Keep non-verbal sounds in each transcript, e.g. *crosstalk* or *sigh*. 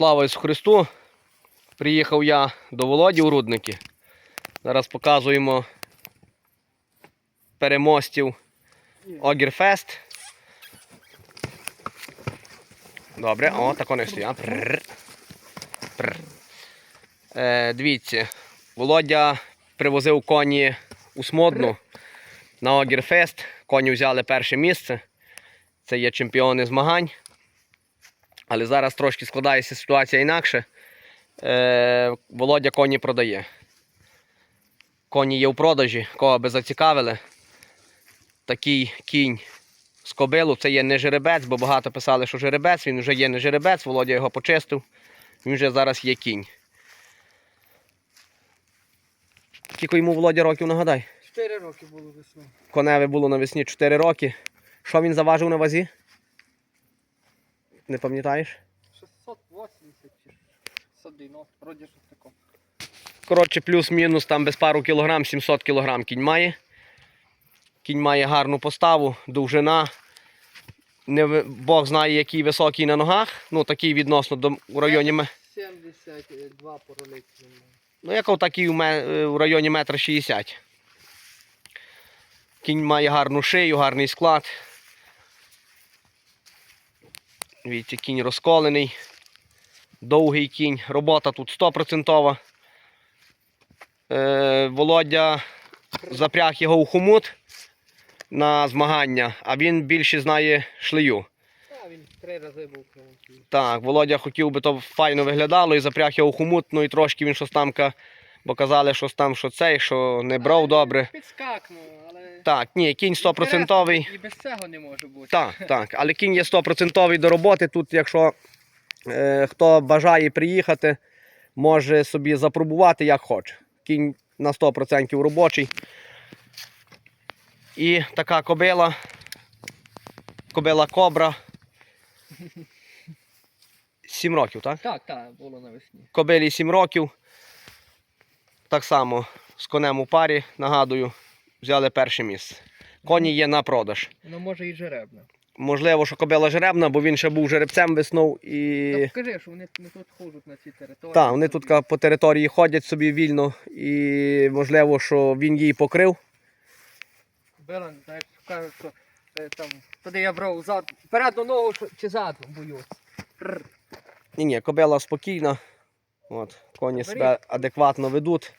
Слава Ісусу Христу! Приїхав я до Володі у Рудники. Зараз показуємо переможців Огірфест. Добре, о, так вони стоять. Прррр. Прррр. Е, дивіться, Володя привозив коні у Смодну на Огірфест. Коні взяли перше місце. Це є чемпіони змагань. Але зараз трошки складається ситуація інакше. Е, Володя коні продає. Коні є в продажі, кого би зацікавили. Такий кінь з кобилу, це є не жеребець, бо багато писали, що жеребець, він вже є не жеребець, Володя його почистив. Він вже зараз є кінь. Скільки йому Володя років нагадай? Чотири роки було весною. Коневе було навесні 4 роки. Що він заважив на вазі? Не пам'ятаєш? 680 чи 690, вроді щось таке. Коротше, плюс-мінус там без пару кілограм, 700 кілограм кінь має. Кінь має гарну поставу, довжина. Не, Бог знає, який високий на ногах. Ну, такий відносно до у районі. ме- 72 поролиці. Ну, як такий у, е, у районі метра 60. Кінь має гарну шию, гарний склад. Дивіться, кінь розколений. Довгий кінь. Робота тут 100%. Е, Володя запряг його у хомут на змагання, а він більше знає шлею. Так, він три рази був. Так, Володя хотів би то файно виглядало і запряг його у хомут, ну і трошки він щось бо казали, що там, що цей, що не брав добре. Підскакнув, але... Так, ні, кінь 100%. І без цього не може бути. Так, так, але кінь є 100% до роботи. Тут, якщо е, хто бажає приїхати, може собі запробувати як хоче. Кінь на 100% робочий. І така кобила. Кобила кобра. *laughs* 7 років, так? Так, так, було навесні. Кобилі 7 років. Так само з конем у парі, нагадую, взяли перше місце. Коні є на продаж. Ну може і жеребна. Можливо, що кобила жеребна, бо він ще був жеребцем веснув і. Так скажи, що вони не тут ходять на цій території. Так, вони тут по території ходять собі вільно, і можливо, що він її покрив. Бела, знаєш, кажуть, що е, там, туди я брав зад, передну ногу чи задну боюсь. Ні, ні, кобила спокійна. От, коні себе адекватно ведуть.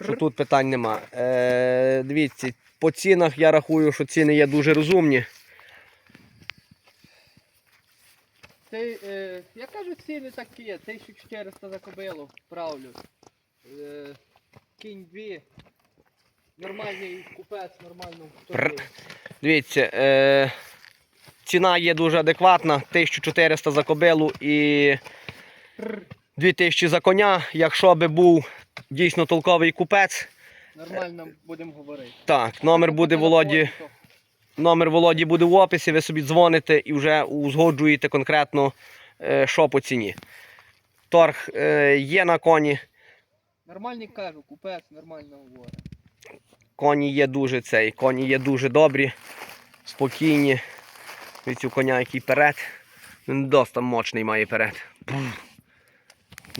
Що тут питань нема. Е, дивіться, по цінах я рахую, що ціни є дуже розумні. Ти, е, я кажу, ціни такі, 1400 за кобилу, правлю. Е, кінь 2. Нормальний купець, нормально. Прр. Дивіться, е, ціна є дуже адекватна. 1400 за кобилу і 2000 за коня. Якщо би був дійсно толковий купець, Нормально будемо говорити. так, номер буде Володі. Номер Володі буде в описі, ви собі дзвоните і вже узгоджуєте конкретно, е, що по ціні. Торг е, є на коні, Нормальний кажу, купець нормально говорить. коні є дуже цей, коні є дуже добрі, спокійні. Від цього коня, який перед. Він доста мощний має перед.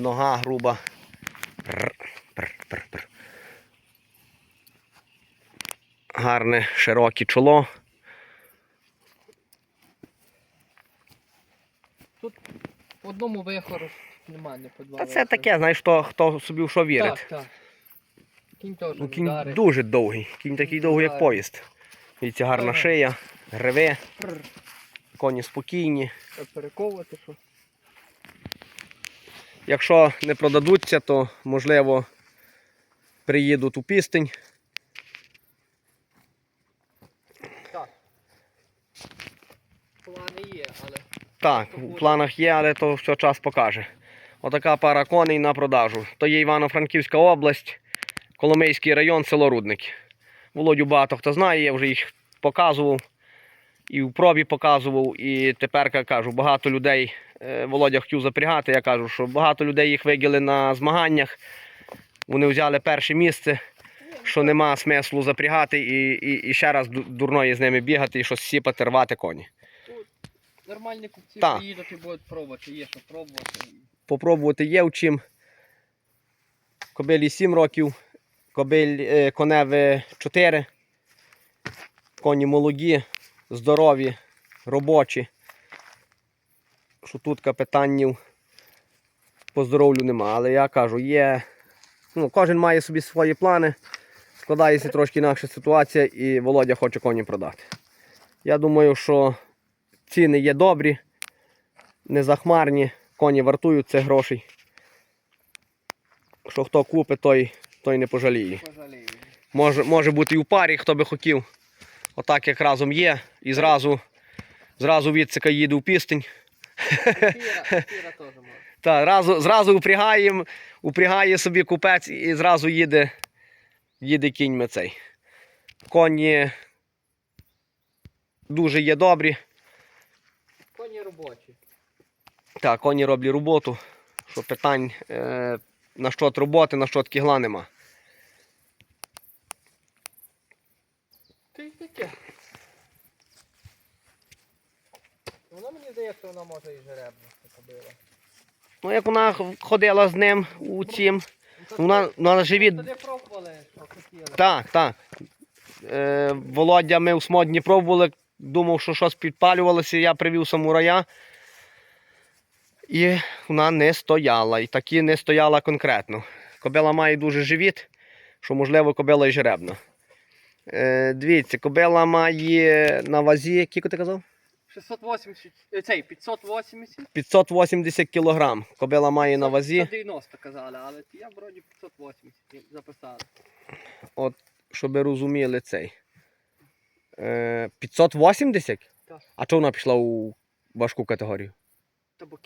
Нога груба. Гарне широке чоло. Тут в одному вихору немає, не по два. Та це таке, знаєш, хто, хто собі в що вірить. Так, так. Кінь теж Ну, кінь вдарить. дуже довгий. Кінь такий довгий, як поїзд. Дивіться, гарна Ага. шия, гриве, коні спокійні. Треба Перековувати, що. Якщо не продадуться, то можливо приїдуть у пістень. Так. Плани є, але. Так, у планах є, але то все час покаже. Отака пара коней на продажу. То є Івано-Франківська область, Коломийський район, село Рудники. Володю багато хто знає, я вже їх показував. І в пробі показував, і тепер кажу, багато людей е, Володя хотів запрягати. Я кажу, що багато людей їх виділи на змаганнях. Вони взяли перше місце, що нема смислу запрягати і, і, і ще раз ду- дурної з ними бігати і щось сіпати, рвати коні. Нормальні купці приїдуть і будуть пробувати, є що пробувати. Попробувати є в чим. Кобилі 7 років, кобиль, е, коневе 4. Коні молоді, здорові, робочі. Що тут капитанів по здоров'ю нема. Але я кажу, є. Ну, кожен має собі свої плани. Складається трошки інакша ситуація і Володя хоче коні продати. Я думаю, що ціни є добрі, не захмарні, коні вартують цих грошей. Що хто купить, той, той не пожаліє. Може, може бути і в парі, хто би хотів. Отак як разом є. І зразу, зразу відсика їде в пістень. Та, разу, зразу упрягаємо, упрягає собі купець і зразу їде, їде кіньми цей. Коні дуже є добрі. Коні робочі. Так, коні роблять роботу. Що питань е, на що роботи, на що кігла нема. Ти таке. Воно здається, вона може і жеребна кобила. Ну, як вона ходила з ним у цім, вона, вона живіт. Що хотіли. Так, так. Е, Володя ми у Смодні пробували, думав, що щось підпалювалося, я привів самурая. І вона не стояла. І таки не стояла конкретно. Кобила має дуже живіт, що можливо кобила і жеребна. Е, дивіться, кобила має на вазі, скільки ти казав? 680, е, цей, 580. 580 кг. Кобила має на вазі. 190 казали, але я вроді 580 записали. От, щоб ви розуміли цей. Е, 580? Так. А чого вона пішла у важку категорію? Та бо.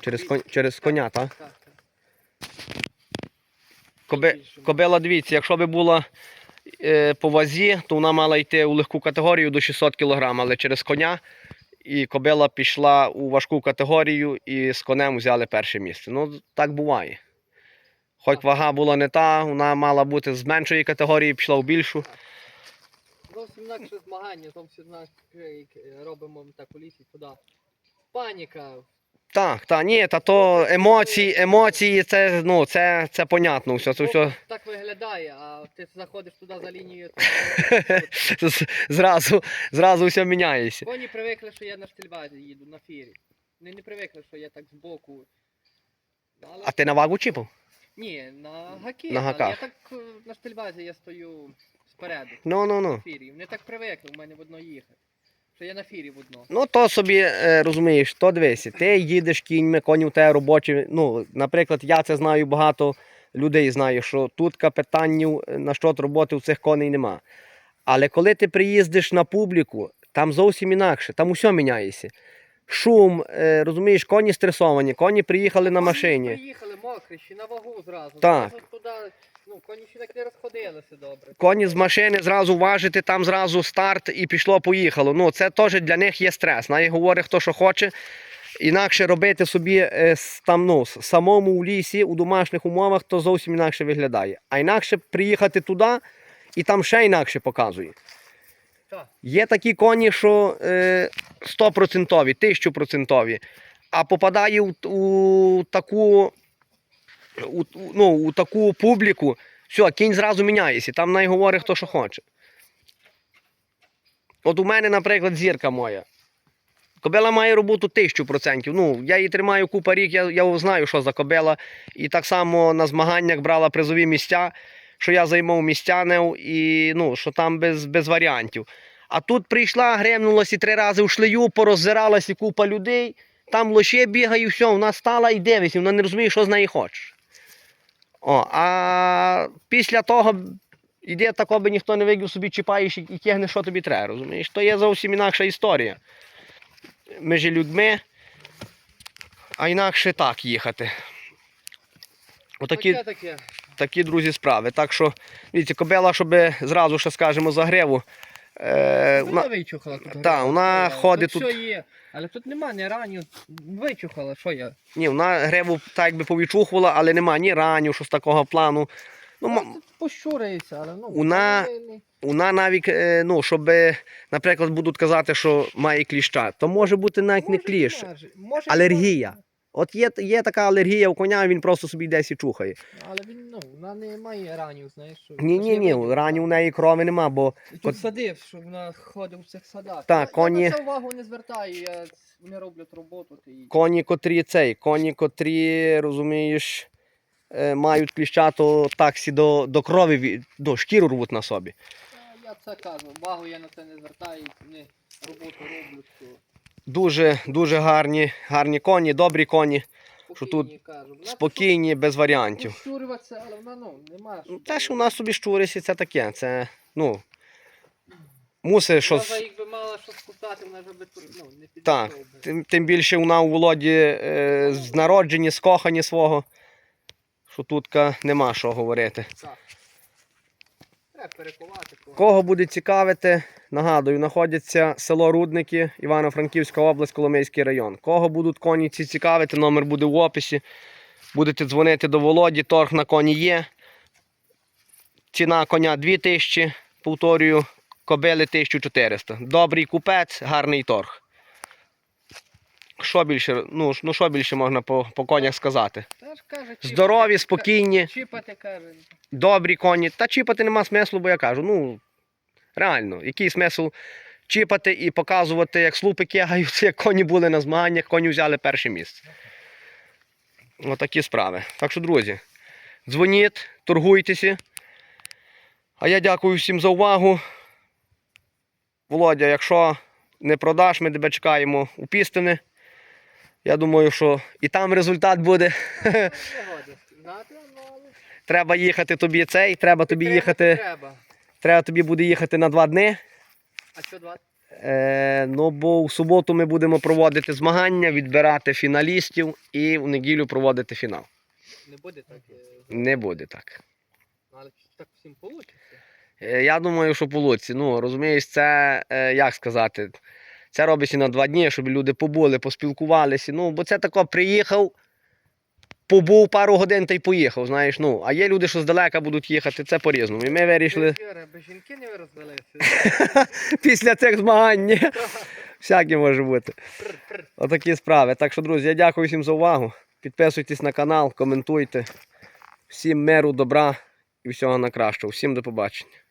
Через, кон... Через коня, так? Так, так. Коби... Кобила, дивіться, якщо б була е, по вазі, то вона мала йти у легку категорію до 600 кг, але через коня. І кобила пішла у важку категорію і з конем взяли перше місце. Ну, так буває. Хоч вага була не та, вона мала бути з меншої категорії, пішла в більшу. Зовсім інакше змагання, зовсім інакше як робимо так у лісі туди. Паніка. Так, так, ні, та то емоції, емоції, це, ну, це, це понятно. Все, це все. Так виглядає, а ти заходиш туди за лінією. *laughs* Зразу, зразу все міняється. Коні привикли, що я на штильбазі їду, на фірі. Вони не привикли, що я так збоку. Але... А ти на вагу чіпав? Ні, на гаки. На гаках. Я так е, на штильбазі я стою спереду. Ну, ну, ну. На фірі. Вони так привикли в мене в одно їхати. Що я на фірі в. Ну, то собі е, розумієш, то дивися, ти їдеш кіньми, коні у тебе робочі. Ну, наприклад, я це знаю багато людей знаю, що тут капітанів е, на що роботи у цих коней нема. Але коли ти приїздиш на публіку, там зовсім інакше, там усе міняється. Шум, е, розумієш, коні стресовані, коні приїхали на Коні машині. Приїхали мокрі, ще на вагу зразу. Так. Зразу туди, ну, коні ще так не розходилися добре. Коні з машини зразу важити, там зразу старт і пішло-поїхало. Ну, це теж для них є стрес. Навіть говорить, хто що хоче. Інакше робити собі е, там, ну, самому у лісі, у домашніх умовах, то зовсім інакше виглядає. А інакше приїхати туди і там ще інакше показує. Так. Є такі коні, що е, 100%, 1000%, а попадає у, у таку у, ну, у таку публіку, все, кінь зразу міняється, там най говорить, хто що хоче. От у мене, наприклад, зірка моя. Кобила має роботу тисячу процентів. Ну, я її тримаю купа рік, я, я знаю, що за кобила. І так само на змаганнях брала призові місця, що я займав містянив і ну, що там без, без варіантів. А тут прийшла, гремнулася і три рази в шлею, пороззиралася купа людей, там лоще бігає, і все, вона стала і дивиться, вона не розуміє, що з неї хочеш. О, а після того іде тако би ніхто не видів собі чіпаєш і тягне, що тобі треба, розумієш? То є зовсім інакша історія. Між людьми, а інакше так їхати. Отакі, Таке таке. такі друзі справи. Так що, дивіться, кобила, щоб зразу ще скажемо за гриву. Е, Вона вичухала тут. Та, вона Е, ходить тут. Все є. Але тут нема ні ранів. Вичухала, що я? ні, вона гриву так якби повідчухувала, але нема ні ранів, щось такого плану. Ну, ма- пощуриться, але ну. Вона- вони вона навіть, е, ну, щоб, наприклад, будуть казати, що має кліща, то може бути навіть не Може, кліщ. може, може, Алергія. може. От є, є така алергія у коня, він просто собі десь і чухає. Але він, ну, вона не має ранів, знаєш. Що Ні, ні, ні, видно, рані у неї крови нема, бо От- Тут садив, щоб вона ходить у цих садах. Так, Я- коні- Я на це увагу не звертаю, я... вони роблять роботу. Ти... коні, котрі цей, коні, котрі, розумієш, е, мають кліща, то таксі до, до крові, ві- до шкіру рвуть на собі. Я це кажу, увагу я на це не звертаю, вони роботу роблять, то Дуже, дуже гарні, гарні коні, добрі коні, Що тут спокійні, кажу. Спокійні, без варіантів. Щурюватися, але вона ну, немає. Ну, Те, що у нас собі штурисі, це таке. Це, ну, мусить Щось... щось. якби мала щось купати, вона вже би ну, не підійшла. Так, тим, тим більше вона у Володі е, з народжені, скохані свого. Що тут нема що говорити. Так. Кого буде цікавити, нагадую, знаходиться село Рудники, Івано-Франківська область, Коломийський район. Кого будуть коні ці цікавити, номер буде в описі. Будете дзвонити до Володі, торг на коні є. Ціна коня 2000, повторюю, кобили 1400. Добрий купець, гарний торг. Що більше, ну, ну що більше можна по, по конях сказати? Та ж каже, чіпати, Здорові, спокійні. Чіпати каже. добрі коні. Та чіпати нема смислу, бо я кажу, ну реально, який смисл чіпати і показувати, як слупи кигаються, *laughs* як коні були на змаганнях, коні взяли перше місце. Отакі справи. Так що, друзі, дзвоніть, торгуйтеся. А я дякую всім за увагу. Володя, якщо не продаш, ми тебе чекаємо у Пістини. Я думаю, що і там результат буде. Ну, Треба їхати тобі цей, треба тобі їхати. Треба. Тобі буде їхати на два дні. А що два? Е, ну, бо в суботу ми будемо проводити змагання, відбирати фіналістів і в неділю проводити фінал. Не буде так. е, Не буде так. Але так всім вийде. Я думаю, що луці. Ну, розумієш, це е, як сказати, це робиться на два дні, щоб люди побули, поспілкувалися. Ну, бо це тако приїхав, побув пару годин та й поїхав. Знаєш, ну, а є люди, що здалека будуть їхати, це по-різному. І ми вирішили жінки не роздалися. *laughs* після цих змагань. Всяке може бути. Отакі справи. Так що, друзі, я дякую всім за увагу. Підписуйтесь на канал, коментуйте. Всім миру, добра і всього на кращого. Всім до побачення.